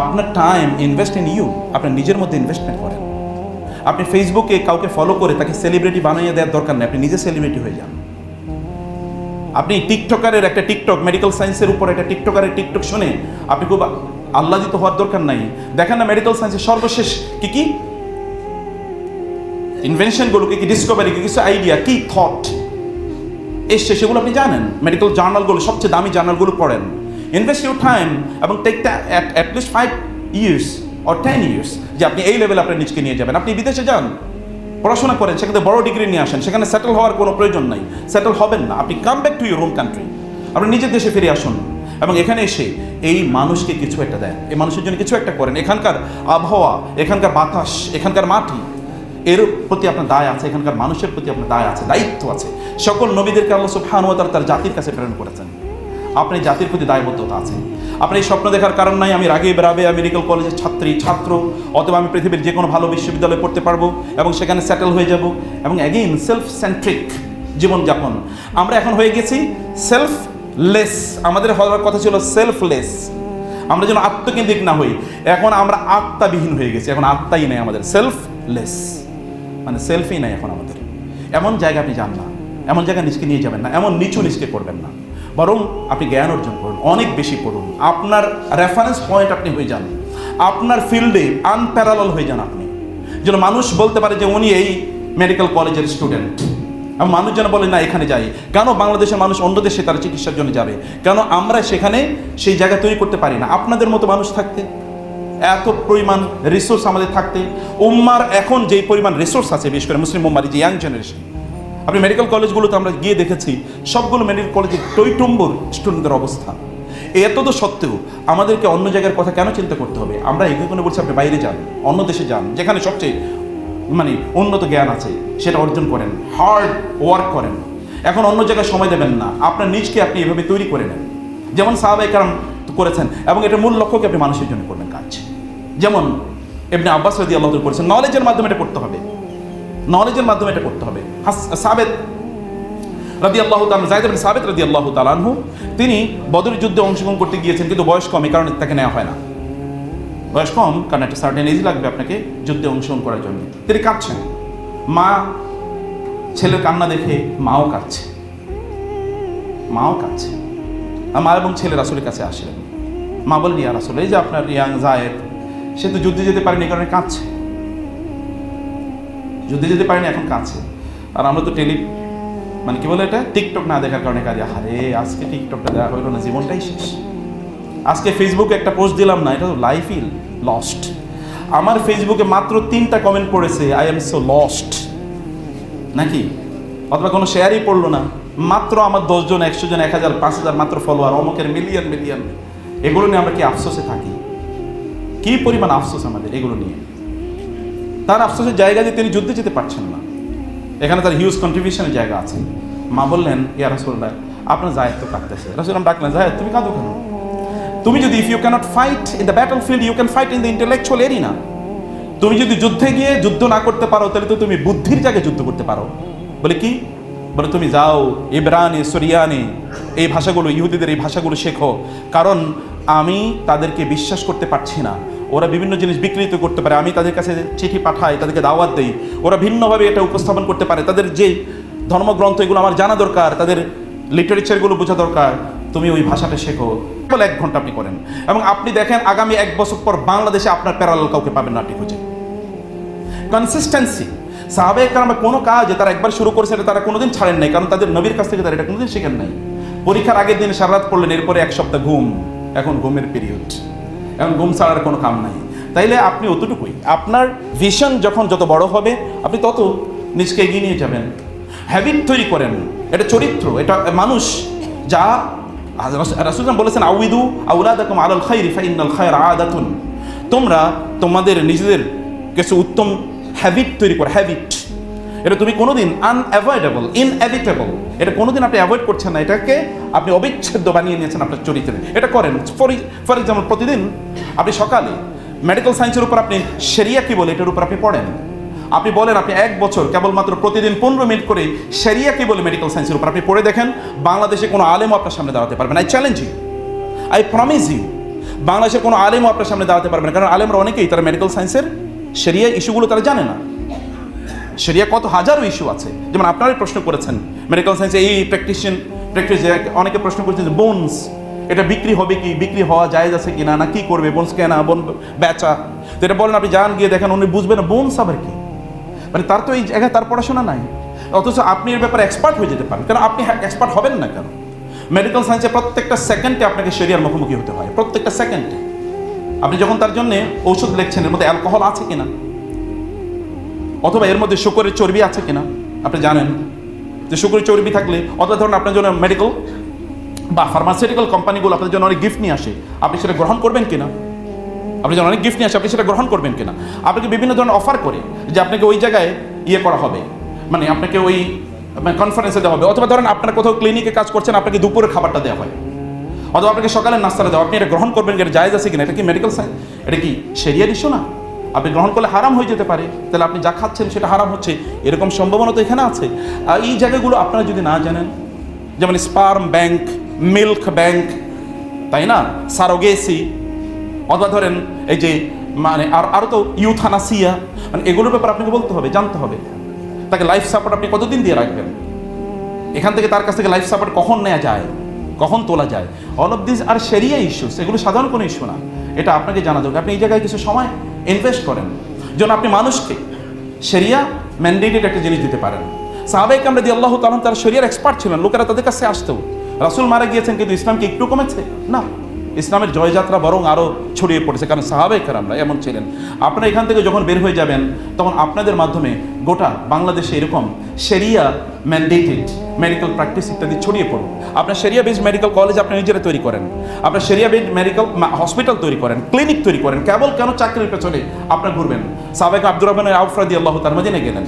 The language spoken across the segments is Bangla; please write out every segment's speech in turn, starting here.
আপনার টাইম ইনভেস্ট ইন ইউ আপনার নিজের মধ্যে ইনভেস্টমেন্ট করেন। আপনি ফেসবুকে কাউকে ফলো করে তাকে সেলিব্রিটি বানিয়ে দেওয়ার দরকার নেই, আপনি নিজে সেলিব্রিটি হয়ে যান। আপনি টিকটকারের একটা টিকটক মেডিকেল সায়েন্সের উপর একটা টিকটকারের টিকটক শুনে আপনি খুব আহ্লাদিত হওয়ার দরকার নাই। দেখেন না মেডিকেল সায়েন্সের সর্বশেষ কি কি? ইনভেনশনগুলো কি কি ডিসকভারি কি, কিছু আইডিয়া কি থট এসছে সেগুলো আপনি জানেন। মেডিকেল জার্নালগুলো সবচেয়ে দামি জার্নালগুলো পড়েন। ইনভেস্ট ইউর টাইম এবং take at least five years or ten years যে আপনি এই লেভেল আপনার নিজকে নিয়ে যাবেন। আপনি বিদেশে যান, পড়াশোনা করেন, সেখানে বড় ডিগ্রি নিয়ে আসেন, সেখানে সেটেল হওয়ার কোনো প্রয়োজন নাই। সেটেল হবেন না। আপনি come back to your home country আপনি নিজের দেশে ফিরে আসুন এবং এখানে এসে এই মানুষকে কিছু একটা দেন। এই মানুষের জন্য কিছু একটা করেন। এখানকার আবহাওয়া, এখানকার বাতাস, এখানকার মাটি, এর প্রতি আপনার দায় আছে। এখানকার মানুষের প্রতি আপনার দায় আছে, দায়িত্ব আছে। সকল নবীদেরকে আল্লাহ সুবহানাহু ওয়া তার জাতির কাছে প্রেরণ করেছেন। আপনি জাতির প্রতি দায়বদ্ধতা আছে। আপনি এই স্বপ্ন দেখার কারণ নাই আমি রাগে বেরাবে মেডিকেল কলেজের ছাত্রী, ছাত্র, অথবা আমি পৃথিবীর যে কোনো ভালো বিশ্ববিদ্যালয়ে পড়তে পারব এবং সেখানে সেটেল হয়ে যাব। এবং অ্যাগেইন সেলফ সেন্ট্রিক জীবনযাপন। আমরা এখন হয়ে গেছি সেলফলেস আমাদের হওয়ার কথা ছিল সেলফলেস আমরা যেন আত্মকেন্দ্রিক না হই। এখন আমরা আত্মাবিহীন হয়ে গেছি। এখন আত্মাই নেই আমাদের। সেলফলেস মানে সেলফই নাই এখন আমাদের। এমন জায়গা আপনি যান না। এমন জায়গায় নিজকে নিয়ে যাবেন না। এমন নিচু নিজকে করবেন না। বরং আপনি জ্ঞান অর্জন করুন, অনেক বেশি পড়ুন। আপনার রেফারেন্স পয়েন্ট আপনি হয়ে যান। আপনার ফিল্ডে আনপ্যারাল হয়ে যান আপনি। যেন মানুষ বলতে পারে যে উনি এই মেডিকেল কলেজের স্টুডেন্ট এবং মানুষ যেন বলে, না, এখানে যাই। কেন বাংলাদেশের মানুষ অন্য দেশে তারা চিকিৎসার জন্য যাবে? কেন আমরা সেখানে সেই জায়গা তৈরি করতে পারি না? আপনাদের মতো মানুষ থাকতে, এত পরিমাণ রিসোর্স আমাদের থাকতে, উম্মার এখন যেই পরিমাণ রিসোর্স আছে, বিশেষ করে মুসলিম উম্মার যে ইয়াং জেনারেশন আপনি মেডিকেল কলেজগুলোতে আমরা গিয়ে দেখেছি, সবগুলো মেডিকেল কলেজে টইটম্বর স্টুডেন্টদের অবস্থা। এত তো সত্ত্বেও আমাদেরকে অন্য জায়গার কথা কেন চিন্তা করতে হবে? আমরা এগুলো বলছি, আপনি বাইরে যান, অন্য দেশে যান, যেখানে সবচেয়ে মানে উন্নত জ্ঞান আছে, সেটা অর্জন করেন হার্ড ওয়ার্ক করেন। এখন অন্য জায়গায় সময় দেবেন না, আপনার নিজকে আপনি এভাবে তৈরি করে নেন। যেমন সাহাবাই কারণ করেছেন, এবং এটা মূল লক্ষ্যকে আপনি মানুষের জন্য করবেন কাজ। যেমন এমনি আব্বাস রদি আল্লাহ করেছেন নলেজের মাধ্যমে এটা করতে হবে। নলেজের মাধ্যমে এটা করতে হবে। সাবেদ রাদি আল্লাহ জায়দ বিন সাবেদ রাদি আল্লাহ তালানহু তিনি বদর যুদ্ধে অংশগ্রহণ করতে গিয়েছেন, কিন্তু বয়স কম, এই কারণে তাকে নেওয়া হয় না। বয়স কম, কারণ একটা সার্টেন এজ লাগবে আপনাকে যুদ্ধে অংশগ্রহণ করার জন্য। তিনি কাঁদছেন। মা ছেলের কান্না দেখে মাও কাঁদছে। মাও কাঁদছে। আর মা এবং ছেলে রাসুলের কাছে আসলেন। মা বললেন, ইয়া রাসুল, এই যে আপনার ইয়াং জায়েদ, সে তো যুদ্ধে যেতে পারেনি কারণে কাঁদছে। যুদ্ধে যেতে পারেনি, এখন কাছে আর আমরা তো টেলি মানে কি বলে এটা? টিকটক না দেখার কারণে কাজে হারে আজকে টিকটকটা দেওয়া হইল না, জীবনটাই শেষ। আজকে ফেসবুকে একটা পোস্ট দিলাম না, এটা তো লাইফই লস্ট আমার ফেসবুকে মাত্র তিনটা কমেন্ট পড়েছে আই এম সো লস্ট নাকি? অথবা কোনো শেয়ারই পড়ল না। মাত্র আমার দশজন একশো জন, এক হাজার, পাঁচ হাজার মাত্র ফলোয়ার অমুকের মিলিয়ন মিলিয়ন এগুলো নিয়ে আমরা কি আফসোসে থাকি? কি পরিমাণ আফসোস আমাদের এগুলো নিয়ে? তার আফসোসের জায়গা যে তিনি যুদ্ধে যেতে পারছেন না। এখানে তার হিউজ কন্ট্রিবিউশনের জায়গা আছে। মা বললেন, ইয়া রাসুল্লাহ আপনার জায়দ তো কাঁদতেছে। রাসুলাম ডাকলেন, জায়দ, তুমি কাঁদো কেন? তুমি যদি if you can't fight in the battlefield you can fight in the intellectual arena তুমি যদি যুদ্ধে গিয়ে যুদ্ধ না করতে পারো, তাহলে তো তুমি বুদ্ধির জায়গায় যুদ্ধ করতে পারো। বলে কি? বলে, তুমি যাও, ইবরানি, সরিয়ানি, এই ভাষাগুলো, ইহুদিদের এই ভাষাগুলো শেখো। কারণ আমি তাদেরকে বিশ্বাস করতে পারছি না। ওরা বিভিন্ন জিনিস বিকৃত করতে পারে। আমি তাদের কাছে চিঠি পাঠাই, তাদেরকে দাওয়াত দেই। ওরা ভিন্নভাবে এটা উপস্থাপন করতে পারে। তাদের যে ধর্মগ্রন্থ, এগুলো আমার জানা দরকার। তাদের লিটারেচারগুলো বোঝা দরকার। তুমি ওই ভাষাটা শেখো। বলে এক ঘণ্টা আপনি করেন। এবং আপনি দেখেন, আগামী এক বছর পর বাংলাদেশে আপনার প্যারাল কাউকে পাবেন না আপনি খুঁজে কনসিস্টেন্সি সাহাবে কারণ কোনো কাজ তারা একবার শুরু করেছে, এটা তারা কোনোদিন ছাড়েন নাই। কারণ তাদের নবীর কাছ থেকে তারা এটা কোনোদিন শেখেন নাই। পরীক্ষার আগের দিন সারাত পড়লেন, এরপরে এক সপ্তাহ ঘুম। এখন ঘুমের পিরিয়ড এখন ঘুম ছাড়ার কোনো কাম নাই। তাইলে আপনি অতটুকুই। আপনার ভিশন যখন যত বড় হবে, আপনি তত নিজকে এগিয়ে নিয়ে যাবেন। হ্যাবিট তৈরি করেন। এটা চরিত্র, এটা মানুষ। যা রাসুলাম বলেছেন, আউইদু আউলাদাকুম আলাল খাইরি ফাইনাল খায়র আদাতুন। তোমরা তোমাদের নিজেদের কিছু উত্তম হ্যাবিট তৈরি করো হ্যাবিট এটা তুমি কোনোদিন আনঅ্যাভয়েডেবল ইনএভিটেবল এটা কোনোদিন আপনি অ্যাভয়েড করছেন না, এটাকে আপনি অবিচ্ছেদ্য বানিয়ে নিয়েছেন আপনার চরিত্রে। এটা করেন ফর ফর এক্সাম্পল প্রতিদিন আপনি সকালে মেডিকেল সায়েন্সের উপর আপনি সেরিয়া কি বলে, এটার উপর আপনি পড়েন। আপনি বলেন, আপনি এক বছর কেবলমাত্র প্রতিদিন পনেরো মিনিট করে সেরিয়া কি বলে মেডিকেল সায়েন্সের উপর আপনি পড়ে দেখেন, বাংলাদেশে কোনো আলেমও আপনার সামনে দাঁড়াতে পারবেন I challenge you I promise you বাংলাদেশের কোনো আলেমও আপনার সামনে দাঁড়াতে পারবেন কারণ আলেমরা অনেকেই তারা মেডিকেল সায়েন্সের সেরিয়া ইস্যুগুলো তারা জানে না। সেরিয়া কত হাজারো ইস্যু আছে। যেমন আপনারাই প্রশ্ন করেছেন মেডিকেল সায়েন্সে এই প্র্যাকটিশন প্র্যাকটিস অনেকে প্রশ্ন করেছেন যে বোনস এটা বিক্রি হবে কি, বিক্রি হওয়া যায় আছে কি না না কী করবে বোনস কেনা বোন বেচা। তো এটা বলেন, আপনি যান গিয়ে দেখেন, উনি বুঝবেন বোনস আবার কি। মানে তার তো এই জায়গায় তার পড়াশোনা নাই। অথচ আপনি এর ব্যাপারে এক্সপার্ট হয়ে যেতে পারেন কারণ আপনি এক্সপার্ট হবেন না কেন? মেডিকেল সায়েন্সে প্রত্যেকটা সেকেন্ডে আপনাকে সেরিয়ার মুখোমুখি হতে হয়, প্রত্যেকটা সেকেন্ডে আপনি যখন তার জন্য ঔষধ লিখছেন, এর মধ্যে অ্যালকোহল আছে কিনা? অথবা এর মধ্যে শুকরের চর্বি আছে কিনা? আপনি জানেন যে শুকরের চর্বি থাকলে, অথবা ধরুন আপনার জন্য মেডিকেল বা ফার্মাসিউটিক্যাল কোম্পানিগুলো আপনার জন্য অনেক গিফট নিয়ে আসে। আপনি সেটা গ্রহণ করবেন কিনা? আপনি যখন অনেক গিফট নিয়ে আসে, আপনি সেটা গ্রহণ করবেন কিনা? আপনাকে বিভিন্ন ধরনের অফার করে যে আপনাকে ওই জায়গায় ইয়ে করা হবে। মানে আপনাকে ওই কনফারেন্সে দেওয়া হবে। অথবা ধরেন আপনার কোথাও ক্লিনিকে কাজ করছেন, আপনাকে দুপুরের খাবারটা দেওয়া হয়। অথবা আপনাকে সকালের নাস্তাটা দেওয়া আপনি এটা গ্রহণ করবেন এটা জায়েজ আছে কিনা? এটা কি মেডিকেল সায়েন্স এটা কি সেরিয়ার ইস্যু না? আপনি গ্রহণ করলে হারাম হয়ে যেতে পারে। তাহলে আপনি যা খাচ্ছেন সেটা হারাম হচ্ছে। এরকম সম্ভাবনা তো এখানে আছে। আর এই জায়গাগুলো আপনারা যদি না জানেন, যেমন স্পার্ম ব্যাংক মিল্ক ব্যাংক তাই না? সারোগেসি অথবা ধরেন এই যে মানে আর আরও তো ইউথানাসিয়া মানে এগুলোর ব্যাপারে আপনাকে বলতে হবে, জানতে হবে। তাকে লাইফ সাপোর্ট আপনি কতদিন দিয়ে রাখবেন? এখান থেকে তার কাছ থেকে লাইফ সাপোর্ট কখন নেওয়া যায়? কখন তোলা যায়? অল অফ দিস আর সেরিয়া ইস্যুস এগুলো সাধারণ কোনো ইস্যু না। এটা আপনাকে জানা দরকার। আপনি এই জায়গায় কিছু সময় ইনভেস্ট করেন। যেন আপনি মানুষকে সেরিয়া ম্যান্ডেটেড একটা জিনিস দিতে পারেন। সাহাবাইকে আমরা দিয়ে আল্লাহ তালন তারা শরিয়ার এক্সপার্ট ছিলেন, লোকেরা তাদের কাছে আসতেও রাসুল মারা গিয়েছেন, কিন্তু ইসলামকে একটু কমেছে? না। ইসলামের জয়যাত্রা বরং আরও ছড়িয়ে পড়েছে। কারণ সাহাবেকার আমরা এমন ছিলেন। আপনারা এখান থেকে যখন বের হয়ে যাবেন, তখন আপনাদের মাধ্যমে গোটা বাংলাদেশে এরকম সেরিয়া ম্যান্ডেটেড মেডিকেল প্র্যাকটিস ইত্যাদি ছড়িয়ে পড়ুন আপনার সেরিয়া বেসড মেডিকেল কলেজ আপনি নিজেরা তৈরি করেন। আপনার সেরিয়া বেসড মেডিকেল হসপিটাল তৈরি করেন ক্লিনিক তৈরি করেন। কেবল কেন চাকরির পেছনে আপনার ঘুরবেন? সাবেক আব্দুর রহমানের আউফরাদি আল্লাহ তার মদিনে গেলেন।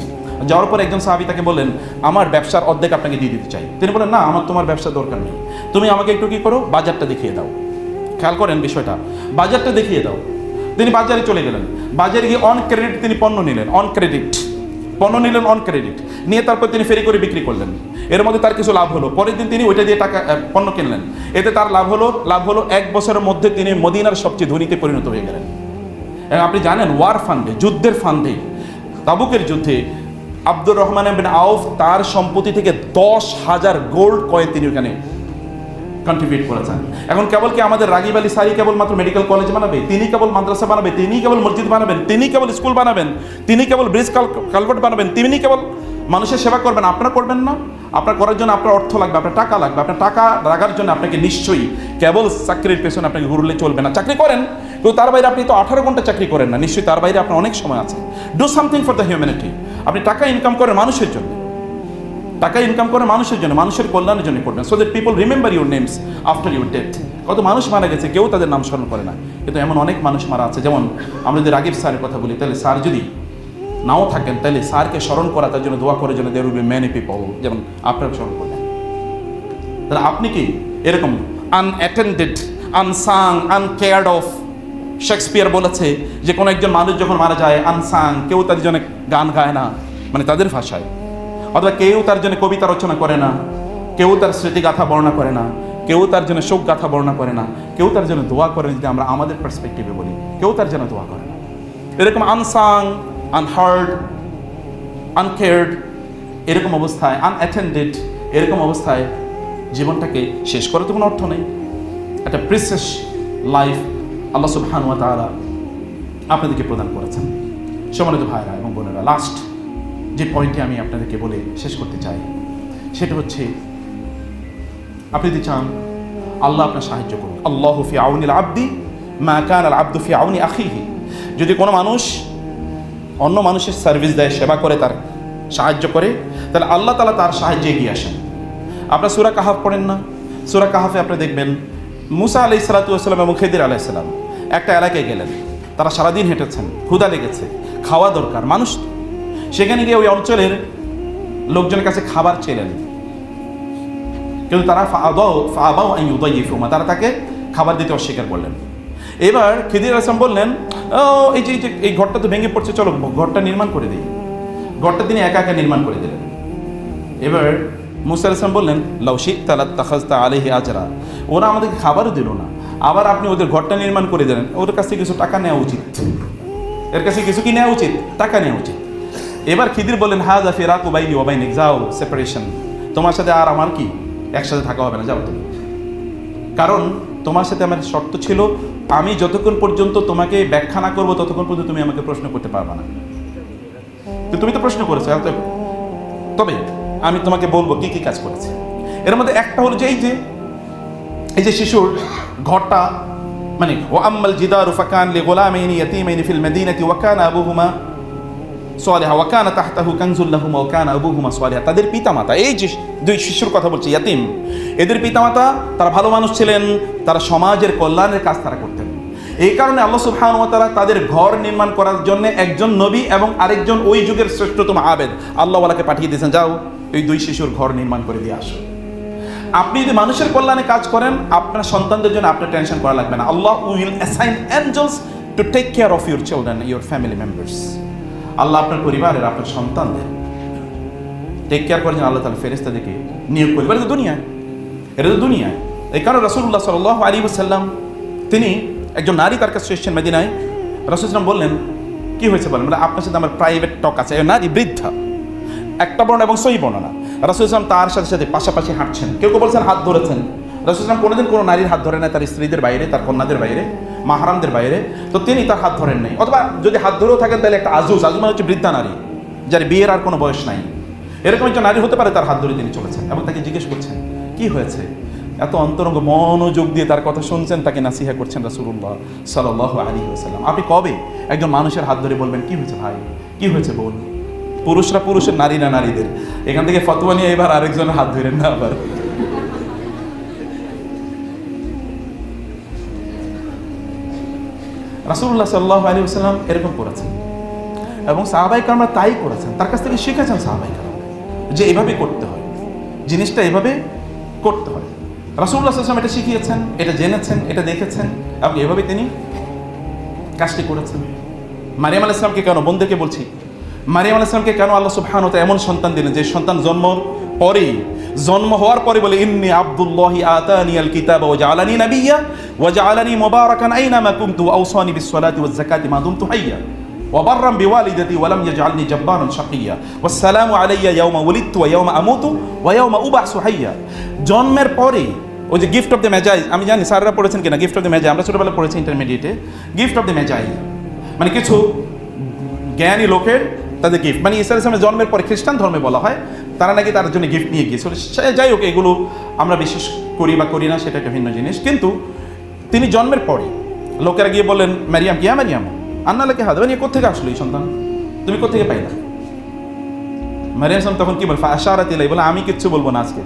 যাওয়ার পর একজন সাহাবি তাকে বললেন, আমার ব্যবসার অর্ধেক আপনাকে দিয়ে দিতে চাই। তিনি বলেন না, আমার তোমার ব্যবসা দরকার নেই। তুমি আমাকে একটু কি করো? বাজারটা দেখিয়ে দাও। খেয়াল করেন বিষয়টা। বাজারটা দেখিয়ে দাও। তিনি বাজারে চলে গেলেন। বাজারে গিয়ে অন ক্রেডিট তিনি পণ্য নিলেন। অন ক্রেডিট পণ্য নিলেন অন ক্রেডিট নিয়ে তারপর তিনি ফেরি করে বিক্রি করলেন। এর মধ্যে তার কিছু লাভ হলো। পরের দিন তিনি ওইটা দিয়ে টাকা পণ্য কিনলেন। এতে তার লাভ হলো লাভ হলো এক বছরের মধ্যে তিনি মদিনার সবচেয়ে ধনীতে পরিণত হয়ে গেলেন। আপনি জানেন ওয়ার ফান্ডে যুদ্ধের ফান্ডে তাবুকের যুদ্ধে আব্দুর রহমান আউফ তার সম্পত্তি থেকে দশ হাজার গোল্ড কয়েন তিনি ওখানে কন্ট্রিবিউট করেছেন। এখন কেবল কি আমাদের রাগিব আলী সারি কেবল মাত্র মেডিকেল কলেজ বানাবে? তিনি কেবল মাদ্রাসা বানাবে? তিনি কেবল মসজিদ বানাবেন? তিনি কেবল স্কুল বানাবেন? তিনি কেবল ব্রিজ কালভার্ট বানাবেন? তিনি কেবল মানুষের সেবা করবেন? আপনারা করবেন না? আপনার করার জন্য আপনার অর্থ লাগবে, আপনার টাকা লাগবে, আপনার টাকা লাগার জন্য আপনাকে নিশ্চয়ই কেবল চাকরির পেছনে আপনাকে ঘুরলে চলবে না। চাকরি করেন, কিন্তু তার বাইরে আপনি তো আঠারো ঘণ্টা চাকরি করেন না। নিশ্চয়ই তার বাইরে আপনার অনেক সময় আছে। Do something for the humanity আপনি টাকা ইনকাম করেন মানুষের জন্য। টাকা ইনকাম করে মানুষের জন্য, মানুষের কল্যাণের জন্য করবেন। So that people remember your names after your death কত মানুষ মারা গেছে, কেউ তাদের নাম স্মরণ করে না। কিন্তু এমন অনেক মানুষ মারা আছে, যেমন আমরা যদি রাগিব স্যারের কথা বলি, তাহলে স্যার যদি নাও থাকেন, তাহলে স্যারকে স্মরণ করা, তার জন্য দোয়া করে জন্য there will be many people যেমন আপনারা স্মরণ করলেন তাহলে আপনি কি এরকম unattended unsung uncared of Shakespeare বলেছে যে কোনো একজন মানুষ যখন মারা যায় আনসাং কেউ তাদের জন্য গান গায় না। মানে তাদের ভাষায়। অথবা কেউ তার জন্য কবিতা রচনা করে না, কেউ তার স্মৃতিগাথা বর্ণনা করে না, কেউ তার জন্য শোক গাথা বর্ণনা করে না, কেউ তার জন্য দোয়া করে যদি আমরা আমাদের পার্সপেক্টিভে বলি, কেউ তার জন্য দোয়া করে না। এরকম আনসাং আনহার্ড আনকেয়ার্ড এরকম অবস্থায় আনঅ্যাটেন্ডেড এরকম অবস্থায় জীবনটাকে শেষ করার তো কোনো অর্থ নেই। একটা প্রিসেস লাইফ আল্লাহ সুবহান ওয়া তাআলা আপনাদেরকে প্রদান করেছেন। সম্মানিত ভাইরা এবং বোনেরা লাস্ট যে পয়েন্টটি আমি আপনাদেরকে বলে শেষ করতে চাই, সেটা হচ্ছে, আপনি যদি চান, আল্লাহ আপনার সাহায্য করুন। আল্লাহ ফি আউনিল আব্দি, মা কান আল আব্দু ফি আউনি আখিহি। যদি কোনো মানুষ অন্য মানুষের সার্ভিস দেয়, সেবা করে, তার সাহায্য করে, তাহলে আল্লাহ তালা তার সাহায্যে এগিয়ে আসেন। আপনার সুরা কাহাফ পড়েন না? সুরা কাহাফে আপনি দেখবেন, মুসা আলাই সালাতাম এবং খেদির আলাইসালাম একটা এলাকায় গেলেন। তারা সারাদিন হেঁটেছেন ক্ষুদা লেগেছে, খাওয়া দরকার, মানুষ। সেখানে গিয়ে ওই অঞ্চলের লোকজনের কাছে খাবার চেলেন কিন্তু তারা উদয়িফুমা তারা তাকে খাবার দিতে অস্বীকার করলেন। এবার খিদির আসলাম বললেন, ও, এই যে, এই ঘরটা তো ভেঙে পড়ছে, চলো ঘরটা নির্মাণ করে দিই। ঘরটা তিনি একা একা নির্মাণ করে দিলেন। এবার মুসা আসলাম বললেন লৌশিক তালা তাখাজতা আলহি আজরা। ওরা আমাদেরকে খাবারও দিল না। আবার আপনি ওদের ঘরটা নির্মাণ করে দিলেন। ওদের কাছ কিছু টাকা নেওয়া উচিত। এর কাছে কিছু কি নেওয়া উচিত? টাকা নেওয়া উচিত। এবার খিদির বললেন হা জা ফেরাকু বাইনি ওবাইনিক যাও সেপারেশন তোমার সাথে আর আমার কি? একসাথে থাকা হবে না, যাও তুমি। কারণ তোমার সাথে আমার শর্ত ছিল, আমি যতক্ষণ পর্যন্ত তোমাকে ব্যাখ্যা না করব, ততক্ষণ পর্যন্ত তুমি আমাকে প্রশ্ন করতে পারবে না। তো তুমি তো প্রশ্ন করেছ তবে আমি তোমাকে বলব কি কি কাজ করেছে। এর মধ্যে একটা হলো যে এই যে এই যে শিশুর ঘরটা মানে ও আম্মাল জিদারু ফাকান লি গোলামাইনি ইয়াতীমাইনি ফিল মাদিনাতি ওয়া কানা আবুহুমা সালিহা, ওয়া কানা তাহতাহু কানজুল লাহুমা, ওয়া কানা আবুহুমা সালিহা। তাদের পিতামাতা, এই যে দুই শিশুর কথা বলছি, ইয়াতিম, এদের পিতামাতা তারা ভালো মানুষ ছিলেন, তারা সমাজের কল্যাণের কাজ তারা করতেন। এই কারণে আল্লাহ তাআলা তাদের ঘর নির্মাণ করার জন্য একজন নবী এবং আরেকজন ওই যুগের শ্রেষ্ঠতম আবেদ। আল্লাহওয়ালাকে পাঠিয়ে দিয়েছেন, যাও, এই দুই শিশুর ঘর নির্মাণ করে দিয়ে আসো। আপনি যদি মানুষের কল্যাণে কাজ করেন, আপনার সন্তানদের জন্য আপনার টেনশন করা লাগবে না। আল্লাহ will assign angels to take care of your children your family members আল্লাহ আপনার পরিবারের, আপনার সন্তানদের। টেক কেয়ার করার জন্য আল্লাহ তালা ফেরেস্তাদেরকে নিয়োগ করবে এটা তো দুনিয়ায়। এটা তো দুনিয়ায়। এই কারণে রসুল্লাহ সাল আলী সাল্লাম তিনি একজন নারী তার কাছে এসেছেন মেদিনায়। রসুলাম বললেন, কি হয়েছে বলেন? মানে আপনার সাথে আমার প্রাইভেট টক আছে। নারী বৃদ্ধা। একটা বর্ণনা এবং সই বর্ণনা রাসুল ইসলাম তার সাথে সাথে পাশাপাশি হাঁটছেন। কেউ কেউ বলছেন হাত ধরেছেন। রাসুল ইসলাম কোনোদিন কোনো নারীর হাত ধরে নাই তার স্ত্রীদের বাইরে, তার কন্যাদের বাইরে। মাহারামদের বাইরে, তো তিনি তার হাত ধরেন নাই। অথবা যদি হাত ধরেও থাকেন, তাহলে একটা আজুজ আজুজ মানে হচ্ছে বৃদ্ধা নারী, যার বিয়ের আর কোনো বয়স নাই। এরকম একজন নারী হতে পারে তার হাত ধরে তিনি চলেছেন এবং তাকে জিজ্ঞেস করছেন, কি হয়েছে? এত অন্তরঙ্গ মনোযোগ দিয়ে তার কথা শুনছেন, তাকে নাসিহা করছেন রাসুল্লাহ সাল্লাহ আলী সাল্লাম আপনি কবে একজন মানুষের হাত ধরে বলবেন, কি হয়েছে ভাই? কি হয়েছে বল পুরুষরা পুরুষের নারী না নারীদের। এখান থেকে ফতোয়া নিয়ে এবার আরেকজনের হাত ধরেন না আবার। রাসুল্লাহ সাল্লাহ আলী সাল্লাম এরকম করেছেন। এবং সাহাবাই কামরা তাই করেছেন। তার কাছ থেকে শিখেছেন সাহাবাই কালাম যে এভাবে করতে হয়। জিনিসটা এভাবে করতে হয়। রাসুল্লাহ সাল্লাম এটা শিখিয়েছেন, এটা জেনেছেন, এটা দেখেছেন এবং এভাবে তিনি কাজটি করেছেন। মারিয়াম আল ইসলামকে কেন বন্ধুকে বলছি, মারিয়াম আল ইসলামকে কেন আল্লাহ সুবহান এমন সন্তান দিলেন যে সন্তান জন্ম পরেই জন্ম হওয়ার পরে বলে ইন্নি আব্দুল্লাহ আতানি আল কিতাব ওয়া জাআলানি নাবিয়্যা ওয়া জাআলানি মুবারাকান আইনামা কুনতু ওয়া আওসানি বিস সালাতি ওয়াজ যাকাতি মা দুমতু হাইয়া وبرا بوالدتي ولم يجعلني جبارا شقيا والسلام علي يوم ولدت ويوم اموت ويوم ابعث حيا জন্মের পরে ওই যে গিফট অফ দ্য মেজাই আমি জানি স্যাররা পড়েছেন কিনা গিফট অফ দ্য মেজাই আমরা ছোটবেলা পড়েছি ইন্টারমিডিয়েটে গিফট অফ দ্য মেজাই মানে কিছু জ্ঞানী লোকের তাদের গিফট মানে ইসা ইসলামের জন্মের পরে খ্রিস্টান ধর্মে বলা হয় তারা নাকি তার জন্য গিফট নিয়ে গিয়েছিল যাই হোক, এগুলো আমরা বিশ্বাস করি বা করি না, সেটা একটা ভিন্ন জিনিস। কিন্তু তিনি জন্মের পরে লোকেরা গিয়ে বললেন ম্যারিয়াম কিয়া ম্যারিয়াম আন্না লাগে হাত নিয়ে কোথেকে আসলো এই সন্তান? তুমি কোথেকে পাইলা? ম্যারিয়াম তখন কি বল আশারা তিলাই বলে, আমি কিচ্ছু বলব না আজকে।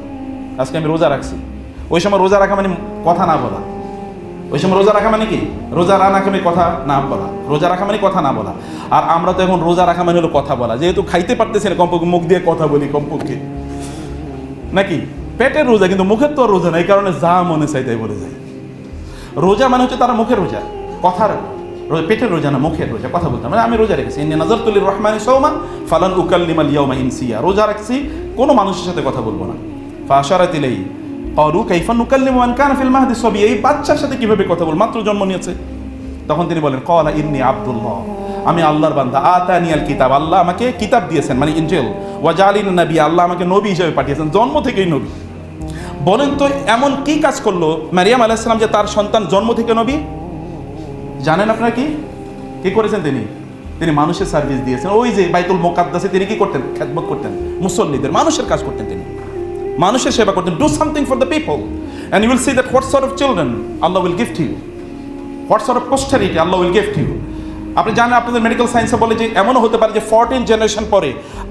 আজকে আমি রোজা রাখছি। ওই সময় রোজা রাখা মানে কথা না বলা। ওই সময় রোজা রাখা মানে কি? রোজা রাখা মানে কথা না বলা। রোজা রাখা মানে কথা না বলা। আর আমরা তো এখন রোজা রাখা মানে হলো কথা বলা। যেহেতু খাইতে পারতেছি না, কমপক্ষে মুখ দিয়ে কথা বলি, কমপক্ষে। নাকি? পেটের রোজা, কিন্তু মুখের তো রোজা না এই কারণে যা মনে চাই তাই বলে যায়। রোজা মানে হচ্ছে তারা মুখের রোজা। কথার পেটের রোজা না, মুখের রোজা। কথা বলতাম মানে আমি রোজা রেখেছি। ইন্নি নজর তুলির রহমানি সৌমা ফালান উকাল্লিমাল ইয়াউমা ইনসিয়া। রোজা রাখছি, কোনো মানুষের সাথে কথা বলব না। ফাশারাতিলাই করু কাইফান নুকাল্লিমু মান কানা ফিল মাহদি সবি এই বাচ্চার সাথে কীভাবে কথা বল মাত্র জন্ম নিয়েছে। তখন তিনি বলেন কলা ইন্নি আব্দুল্লাহ আমি আল্লাহর বান্দা। আতানি আল কিতাব। আল্লাহ আমাকে কিতাব দিয়েছেন মানে ইনজেল। ওয়াজালিন নবী, আল্লাহ আমাকে নবী হিসেবে পাঠিয়েছেন, জন্ম থেকেই নবী। বলেন তো, এমন কি কাজ করল মারিয়াম আলাইসালাম যে তার সন্তান জন্ম থেকে নবী? জানেন আপনারা কি? কি করেছেন তিনি? তিনি মানুষের সার্ভিস দিয়েছেন। ওই যে বাইতুল মোকাদ্দাসে তিনি কি করতেন? খেদমত করতেন। মুসল্লিদের, মানুষের কাজ করতেন তিনি। মানুষের সেবা করতেন do something for the people and you will see that what sort of children Allah will gift you what sort of posterity Allah will gift you আপনি জানেন, আপনাদের মেডিকেল সায়েন্সে বলে যে, এমনও হতে পারে যে ফোরটিন জেনারেশন পরে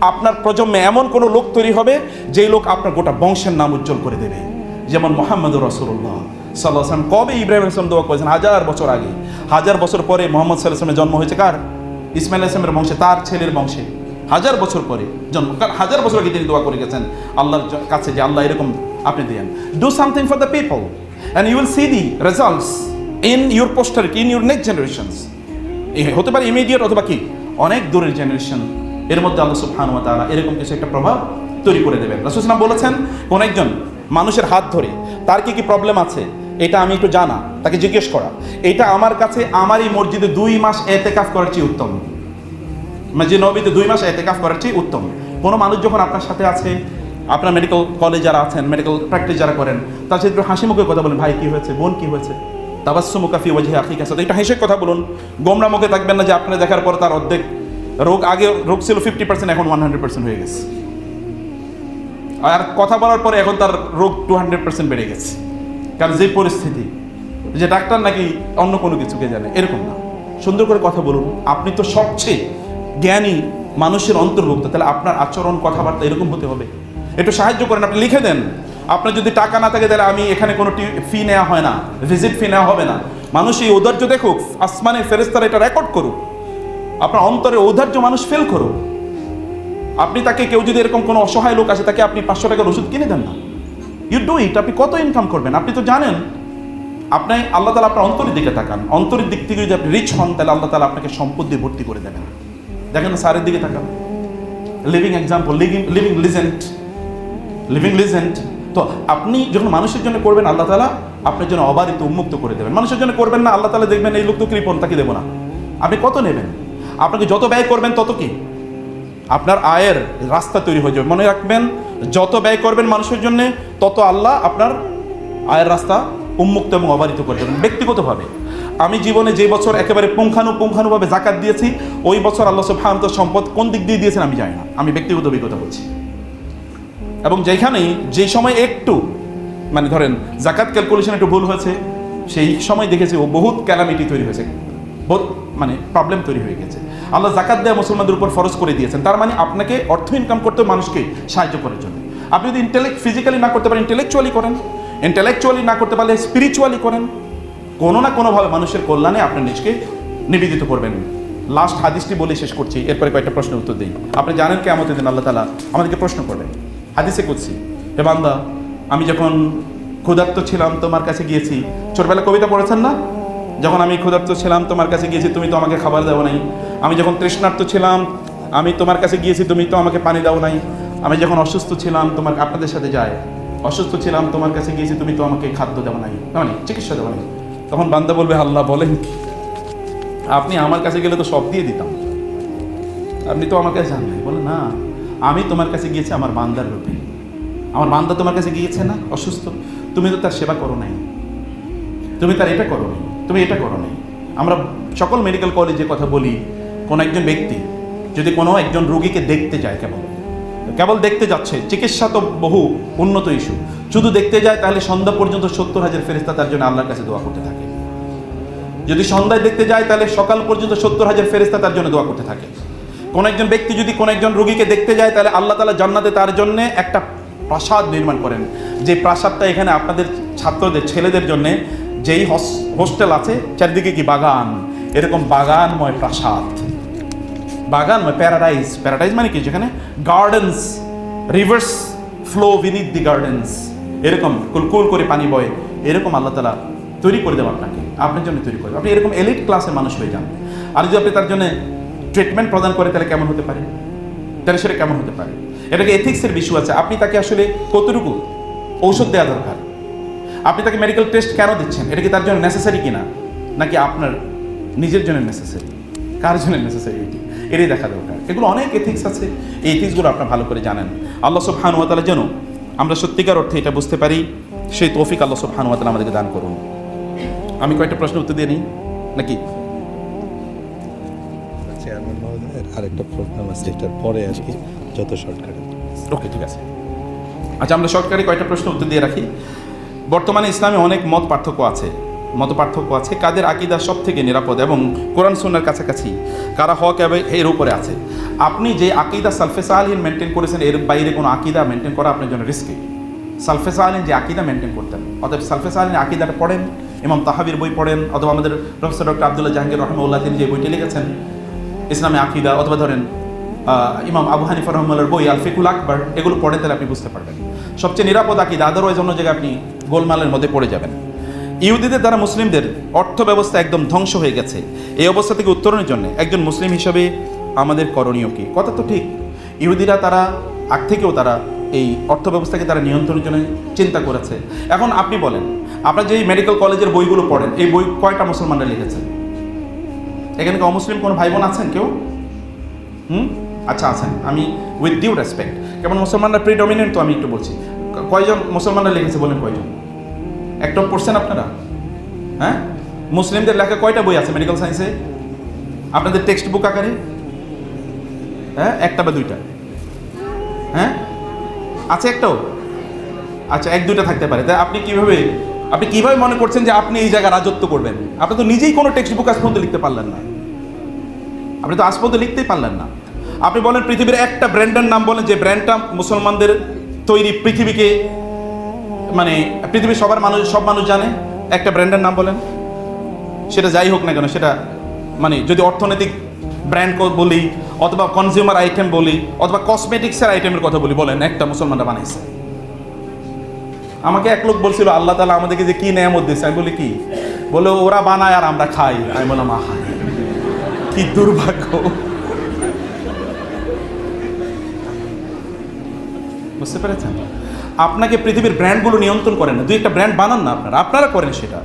আপনার প্রজন্মে এমন কোনো লোক তৈরি হবে, যেই লোক আপনার গোটা বংশের নাম উজ্জ্বল করে দেবে। যেমন মোহাম্মদ রসুল্লাহ সাল্লাহ আসলাম কবে ইব্রাহিম আসলাম দোয়া করেছেন? হাজার বছর আগে। হাজার বছর পরে মোহাম্মদ সাল্লাহ আসলামের জন্ম হয়েছে কার? ইসমাইল আসলামের বংশে, তার ছেলের বংশে। হাজার বছর পরে জন্ম। কারণ হাজার বছর আগে তিনি দোয়া করে গেছেন, আল্লাহর কাছে যে আল্লাহ এরকম আপনি দেন। Do something for the people and you will see the results in your posterity in your next generations হতে পারে ইমিডিয়েট অথবা কি? অনেক দূরের জেনারেশন এর মধ্যে আল্লাহ সুবহান ওয়া তাআলা এরকম কিছু একটা প্রভাব তৈরি করে দেবেন। রাসূল বলেছেন, কোন একজন মানুষের হাত ধরে তার কি কি প্রবলেম আছে? এটা আমি একটু জানা, তাকে জিজ্ঞেস করা। এটা আমার কাছে আমার এই মসজিদে দুই মাস এতে কাজ করার চেয়ে উত্তম। মসজিদ নবীতে দুই মাস এতে কাজ করার চেয়ে উত্তম। কোনো মানুষ যখন আপনার সাথে আছে, আপনার মেডিকেল কলেজ যারা আছেন মেডিকেল প্র্যাকটিস যারা করেন, তার সাথে একটু হাসি মুখে কথা বলেন, ভাই, কি হয়েছে? বোন কী হয়েছে? তাবাসুমু কাফি ওয়াজহি আখিকা। সাথে একটু হেসে কথা বলুন। গোমরা মুখে থাকবেন না যে আপনার দেখার পর তার অর্ধেক রোগ আগে, রোগ ছিল ফিফটি পার্সেন্ট এখন ওয়ান হান্ড্রেড পার্সেন্ট হয়ে গেছে। আর কথা বলার পরে এখন তার রোগ টু হান্ড্রেড পার্সেন্ট বেড়ে গেছে। কারণ যে পরিস্থিতি, যে ডাক্তার নাকি অন্য কোনো কিছুকে জানে, এরকম না। সুন্দর করে কথা বলুন। আপনি তো সবচেয়ে জ্ঞানী মানুষের অন্তর্ভুক্ত, তাহলে আপনার আচরণ, কথাবার্তা এরকম হতে হবে। একটু সাহায্য করেন, আপনি লিখে দেন। আপনার যদি টাকা না থাকে, তাহলে আমি এখানে কোনো ফি নেওয়া হয় না ভিজিট ফি নেওয়া হবে না। মানুষ এই ঔদার্য দেখুক আসমানের ফেরেস্তারা এটা রেকর্ড করুক। আপনার অন্তরে ঔদার্য মানুষ ফেল করুক। আপনি তাকে কেউ যদি এরকম কোনো অসহায় লোক আছে তাকে আপনি পাঁচশো টাকার ওষুধ কিনে দেন না। ইউ ডু ইট আপনি কত ইনকাম করবেন? আপনি তো জানেন, আপনি, আল্লাহ তালা আপনার অন্তরের দিকে তাকান। অন্তরের দিক থেকে যদি আপনি রিচ হন, তাহলে আল্লাহ তালা আপনাকে সম্পদ দিয়ে ভর্তি করে দেবেন। দেখেন না, স্যারের দিকে তাকান। Living example living living legend living legend তো আপনি যখন মানুষের জন্য করবেন, আল্লাহ তালা আপনার জন্য অবারিত, উন্মুক্ত করে দেবেন। মানুষের জন্য করবেন না, আল্লাহ তালা দেখবেন এই লোক তো কৃপণ তাকে দেবো না। আপনি কত নেবেন? আপনাকে যত ব্যয় করবেন, তত কি? আপনার আয়ের রাস্তা তৈরি হয়ে যাবে। মনে রাখবেন, যত ব্যয় করবেন মানুষের জন্য, তত আল্লাহ আপনার আয়ের রাস্তা উন্মুক্ত এবং অবারিত করে দেবেন। ব্যক্তিগতভাবে। আমি জীবনে যে বছর একেবারে পুঙ্খানুপুঙ্খানুভাবে জাকাত দিয়েছি, ওই বছর আল্লাহ সুবহানাহু সম্পদ কোন দিক দিয়ে দিয়েছেন আমি জানি না। আমি ব্যক্তিগত অভিজ্ঞতা বলছি। এবং যেখানেই যে সময় একটু মানে ধরেন জাকাত ক্যালকুলেশন একটু ভুল হয়েছে, সেই সময় দেখেছি ও বহুত ক্যালামিটি তৈরি হয়েছে, বহুত মানে প্রবলেম তৈরি হয়ে গেছে। আল্লাহ জাকাত দেওয়া মুসলমানদের উপর ফরজ করে দিয়েছেন, তার মানে আপনাকে অর্থ ইনকাম করতে মানুষকে সাহায্য করার জন্য। আপনি যদি ইন্টেলেক্ট ফিজিক্যালি না করতে পারেন ইন্টেলেকচুয়ালি করেন। ইন্টেলেকচুয়ালি না করতে পারলে স্পিরিচুয়ালি করেন। কোনো না কোনোভাবে মানুষের কল্যাণে আপনার নিজকে নিবেদিত করবেন। লাস্ট হাদিসটি বলে শেষ করছি, এরপরে কয়েকটা প্রশ্নের উত্তর দিই। আপনি জানেন কে আমাদের দিন আল্লাহ তালা আমাদেরকে প্রশ্ন করবেন, হাদিসে করছি হে বান্দা, আমি যখন ক্ষুধার্ত ছিলাম তোমার কাছে গিয়েছি, ছোটবেলা কবিতা পড়েছেন না? যখন আমি ক্ষুধার্ত ছিলাম তোমার কাছে গিয়েছি, তুমি তো আমাকে খাবার দাও নাই। আমি যখন তৃষ্ণার্ত ছিলাম, আমি তোমার কাছে গিয়েছি, তুমি তো আমাকে পানি দাও নাই। আমি যখন অসুস্থ ছিলাম, তোমার আপনাদের সাথে যায়। অসুস্থ ছিলাম, তোমার কাছে গিয়েছি, তুমি তো আমাকে খাদ্য দেওয়া নাই। মানে চিকিৎসা দেওয়া নাই। তখন বান্দা বলবে, আল্লাহ বলেন কি? আপনি আমার কাছে গেলে তো সব দিয়ে দিতাম। আপনি তো আমার কাছে যান নাই। বলে, না, আমি তোমার কাছে গিয়েছি আমার বান্দার রূপে। আমার বান্দা তোমার কাছে গিয়েছে না? অসুস্থ? তুমি তো তার সেবা করো নাই। তুমি তার এটা করো তুমি এটা করো নাই। আমরা সকল মেডিকেল কলেজে কথা বলি, কোনো একজন ব্যক্তি যদি কোনো একজন রোগীকে দেখতে যায় কেবল কেবল দেখতে যাচ্ছে, চিকিৎসা তো বহু উন্নত ইস্যু শুধু দেখতে যায়, তাহলে সন্ধ্যা পর্যন্ত সত্তর হাজার ফেরিস্তা তার জন্য আল্লাহর কাছে দোয়া করতে থাকে। যদি সন্ধ্যায় দেখতে যায়, তাহলে সকাল পর্যন্ত সত্তর হাজার ফেরিস্তা তার জন্য দোয়া করতে থাকে। কোন একজন ব্যক্তি যদি কোন একজন রুগীকে দেখতে যায়, তাহলে আল্লাহ তালা জান্নাতে তার জন্য একটা প্রাসাদ নির্মাণ করেন। যে প্রাসাদটা এখানে আপনাদের ছাত্রদের, ছেলেদের জন্য যেই হোস্টেল আছে, চারিদিকে কি বাগান? এরকম বাগানময় প্রাসাদ। বাগানময় প্যারাডাইজ প্যারাডাইজ মানে কি? যেখানে gardens rivers flow beneath the gardens এরকম কুলকুল করে পানি বয়, এরকম আল্লাহ তালা তৈরি করে দেবো আপনাকে। আপনার জন্য তৈরি করে। আপনি এরকম এলিট ক্লাসের মানুষ হয়ে যান। আর যদি আপনি তার জন্য ট্রিটমেন্ট প্রদান করে, তাহলে কেমন হতে পারে? তাহলে সেটা কেমন হতে পারে? এটাকে এথিক্সের বিষয় আছে। আপনি তাকে আসলে কতটুকু ঔষধ দেওয়া দরকার? আপনি তাকে মেডিকেল টেস্ট কেন দিচ্ছেন? এটা কি তার জন্য নেসেসারি কিনা? নাকি আপনার নিজের জন্য নেসেসারি কার জন্য নেসেসারি এটি? এটাই দেখা দরকার। এগুলো অনেক এথিক্স আছে। এই এথিক্সগুলো আপনার ভালো করে জানেন। আল্লাহ সব হানুয়াতালা যেন আমরা সত্যিকার অর্থে এটা বুঝতে পারি। সেই তৌফিক আল্লাহ সব হানুয়াত আমাদেরকে দান করুন। আমি কয়েকটা প্রশ্ন উত্তর দিয়ে নিই নাকি? আরেকটা প্রোগ্রাম আছে এটার পরে আর কি যত শর্টকাটে ওকে ঠিক আছে। আচ্ছা আমরা সরকারি কয়েকটা প্রশ্ন উত্তর দিয়ে রাখি। বর্তমানে ইসলামে অনেক মত পার্থক্য আছে। মত পার্থক্য আছে। কাদের আকিদা সব থেকে নিরাপদ এবং কোরআন সুন্নার কাছাকাছি? কারা হক এর উপরে আছে? আপনি যে আকিদা সালফেসা আলহীন মেনটেন করেছেন, এর বাইরে কোনো আকিদা মেনটেন করা আপনার জন্য রিস্কি সালফেসা আলহীন যে আকিদা মেনটেন করতেন, অতএব সালফেসা আলহীন আকিদাটা পড়েন, ইমাম তাহাবির বই পড়েন, অথবা আমাদের প্রফেসর ডক্টর আবদুল্লাহ জাহাঙ্গীর রহমউল্লাহ তিনি যে বইটি লিখেছেন, ইসলামে আকিদা, অথবা ধরেন ইমাম আবু হানিফা রহমাল্লার বই আল ফিকুল আকবর, এগুলো পড়ে তাহলে আপনি বুঝতে পারবেন। সবচেয়ে নিরাপদ আকিদা আদারওয়াইজ অন্য জায়গায় আপনি গোলমালের মধ্যে পড়ে যাবেন। ইহুদিদের দ্বারা মুসলিমদের অর্থ ব্যবস্থা একদম ধ্বংস হয়ে গেছে। এই অবস্থা থেকে উত্তরণের জন্য একজন মুসলিম হিসাবে আমাদের করণীয় কি? কথা তো ঠিক। ইহুদিরা তারা, আগ থেকেও তারা এই অর্থ ব্যবস্থাকে তারা নিয়ন্ত্রণের জন্য চিন্তা করেছে। এখন আপনি বলেন, আপনার যে মেডিকেল কলেজের বইগুলো পড়েন, এই বই কয়টা মুসলমানরা লিখেছেন এখানে কি অমুসলিম কোনো ভাই বোন আছেন কেউ? হুম? আচ্ছা আছেন। আমি উইথ ডিউ রেসপেক্ট কেমন মুসলমানরা প্রিডমিনেন্ট তো আমি একটু বলছি। কয়জন মুসলমানরা লিখেছে বলেন কয়জন? একটা পড়ছেন আপনারা? হ্যাঁ? মুসলিমদের লেখা কয়টা বই আছে মেডিকেল সায়েন্সে আপনাদের টেক্সট বুক আকারে? হ্যাঁ? একটা বা দুইটা? হ্যাঁ? আছে একটাও? আচ্ছা এক দুইটা থাকতে পারে। তাই আপনি কীভাবে আপনি কীভাবে মনে করছেন যে আপনি এই জায়গায় রাজত্ব করবেন? আপনি তো নিজেই কোনো টেক্সট বুক আজ পর্যন্ত লিখতে পারলেন না। আপনি তো আজ পর্যন্ত লিখতেই পারলেন না। আপনি বলেন পৃথিবীর একটা ব্র্যান্ডের নাম বলেন যে ব্র্যান্ডটা মুসলমানদের তৈরি পৃথিবীকে মানে পৃথিবীর সবার মানুষ, সব মানুষ জানে। একটা ব্র্যান্ডের নাম বলেন। সেটা যাই হোক না কেন, সেটা মানে যদি অর্থনৈতিক ব্র্যান্ড বলি, অথবা কনজিউমার আইটেম বলি, অথবা কসমেটিক্সের আইটেমের কথা বলি, বলেন, একটা মুসলমানরা বানাইছে। আমাকে এক লোক বলছিল, আল্লাহ তালা আমাদেরকে যে কি নেয়ামত দিয়েছে? আমি বলি, কি? বলে, ওরা বানায় আর আমরা খাই। আমি বললাম, আহা, কি দুর্ভাগ্য। বুঝতে পেরেছেন? আপনাকে পৃথিবীর ব্র্যান্ডগুলো নিয়ন্ত্রণ করেন না। দুই একটা ব্র্যান্ড বানান না আপনারা। আপনারা করেন সেটা।